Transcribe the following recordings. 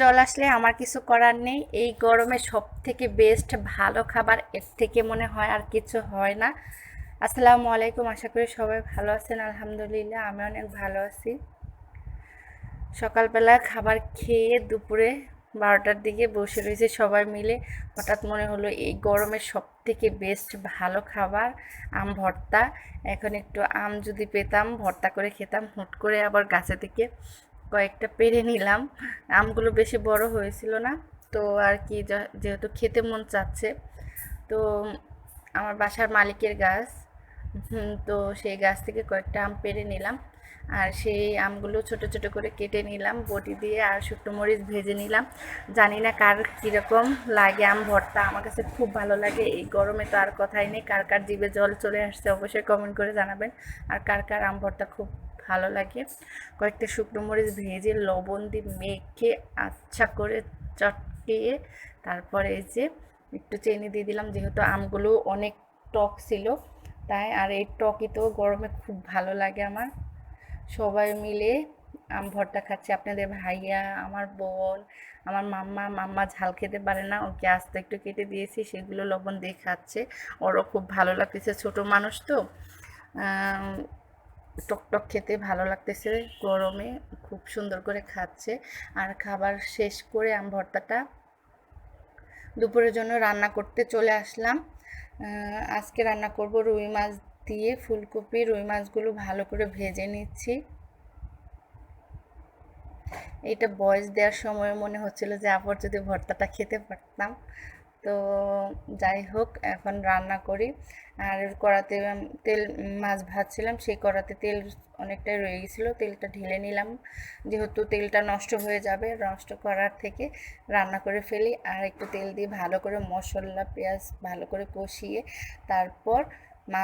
জল আসলে আমার কিছু করার নেই। এই গরমে সব থেকে বেস্ট ভালো খাবার এর থেকে মনে হয় আর কিছু হয় না। আসসালামু আলাইকুম, আশা করি সবাই ভালো আছেন, আলহামদুলিল্লাহ আমি অনেক ভালো আছি। সকালবেলা খাবার খেয়ে দুপুরে বারোটার দিকে বসে রয়েছে সবাই মিলে। হঠাৎ মনে হলো এই গরমের সব থেকে বেস্ট ভালো খাবার আম ভর্তা। এখন একটু আম যদি পেতাম, ভর্তা করে খেতাম, হুট করে আবার গাছে থেকে কয়েকটা পেরে নিলাম। আমগুলো বেশি বড় হয়েছিল না, তো আর কি যেহেতু খেতে মন চাচ্ছে। তো আমার বাসার মালিকের গাছ তো সেই গাছ থেকে কয়েকটা আম পেরে নিলাম। আর সেই আমগুলো ছোট ছোট করে কেটে নিলাম, বটি দিয়ে আর শুকনো মরিচ ভেজে নিলাম। জানি না কার কীরকম লাগে আম ভর্তা, আমার কাছে খুব ভালো লাগে। এই গরমে তো আর কথাই নেই, কার কার জিভে জল চলে আসছে অবশ্যই কমেন্ট করে জানাবেন। আর কার কার আম ভর্তা খুব ভালো লাগে। কয়েকটা শুকনো মরিচ ভেজে লবণ দিয়ে মেখে আচ্ছা করে চটকিয়ে তারপরে এই যে একটু চিনি দিয়ে দিলাম, যেহেতু আমগুলো অনেক টক ছিল, তাই আর এই টকই তো গরমে খুব ভালো লাগে আমার। সবাই মিলে আম ভর্তা খাচ্ছে, আপনাদের ভাইয়া, আমার বোন, আমার মাম্মা মাম্মা ঝাল খেতে পারে না, ওকে আস্তে একটু কেটে দিয়েছি, সেগুলো লবণ দিয়ে খাচ্ছে, ওরও খুব ভালো লাগতেছে, ছোট মানুষ তো আম, টক টক খেতে ভালো লাগতেছে। গরমে খুব সুন্দর করে খাচ্ছে। আর খাবার শেষ করে আম ভর্তাটা দুপুরের জন্য রান্না করতে চলে আসলাম। আজকে রান্না করব রুই মাছ দিয়ে ফুলকপি। রুই মাছগুলো ভালো করে ভেজে নিচ্ছি। এটা বয়স দেওয়ার সময় মনে হচ্ছিল যে আবার যদি ভর্তাটা খেতে পারতাম। তো যাই হোক, এখন রান্না করি। আর কড়াতে তেল, মাছ ভাজছিলাম, সেই কড়াতে তেল অনেকটাই রয়ে গেছিল, তেলটা ঢেলে নিলাম। যেহেতু তেলটা নষ্ট হয়ে যাবে, নষ্ট করার থেকে রান্না করে ফেলি। আর একটু তেল দিয়ে ভালো করে মশলা, পেঁয়াজ ভালো করে কষিয়ে তারপর মা,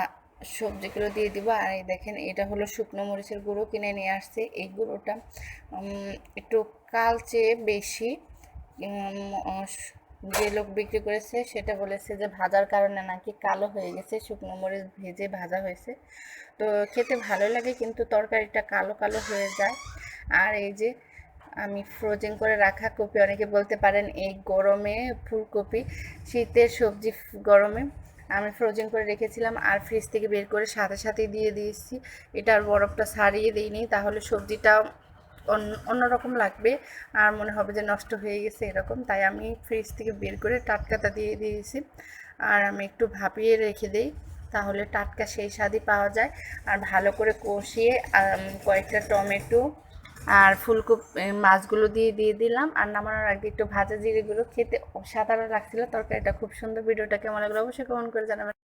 সবজিগুলো দিয়ে দিব। আর এই দেখেন, এটা হলো শুকনো মরিচের গুঁড়ো কিনে নিয়ে আসছে। এই গুঁড়োটা একটু কালচে বেশি যে লোক বিক্রি করেছে সেটা বলেছে যে ভাজার কারণে নাকি কালো হয়ে গেছে, শুকনো মরিচ ভেজে ভাজা হয়েছে। তো খেতে ভালো লাগে কিন্তু তরকারিটা কালো কালো হয়ে যায়। আর এই যে আমি ফ্রোজেন করে রাখা কপি, অনেকে বলতে পারেন এই গরমে ফুলকপি, শীতের সবজি গরমে আমি ফ্রোজেন করে রেখেছিলাম আর ফ্রিজ থেকে বের করে সাথে সাথে দিয়ে দিয়েছি। এটার বরফটা ছাড়িয়ে দিইনি, তাহলে সবজিটা অন্যরকম লাগবে। আর মনে হবে যে নষ্ট হয়ে গেছে এরকম। তাই আমি ফ্রিজ থেকে বের করে টাটকাটা দিয়ে দিয়েছি। আর আমি একটু ভাপিয়ে রেখে দিই। তাহলে টাটকা সেই স্বাদই পাওয়া যায়। আর ভালো করে কষিয়ে কয়েকটা টমেটো আর ফুলকপি মাছগুলো দিয়ে দিয়ে দিলাম। আর নামানোর আগে একটু ভাজা জিরেগুলো খেতে অসাধারণ লাগছিল। তরকারিটা খুব সুন্দর। ভিডিওটা কেমন লাগল অবশ্যই কমেন্ট করে জানাবেন।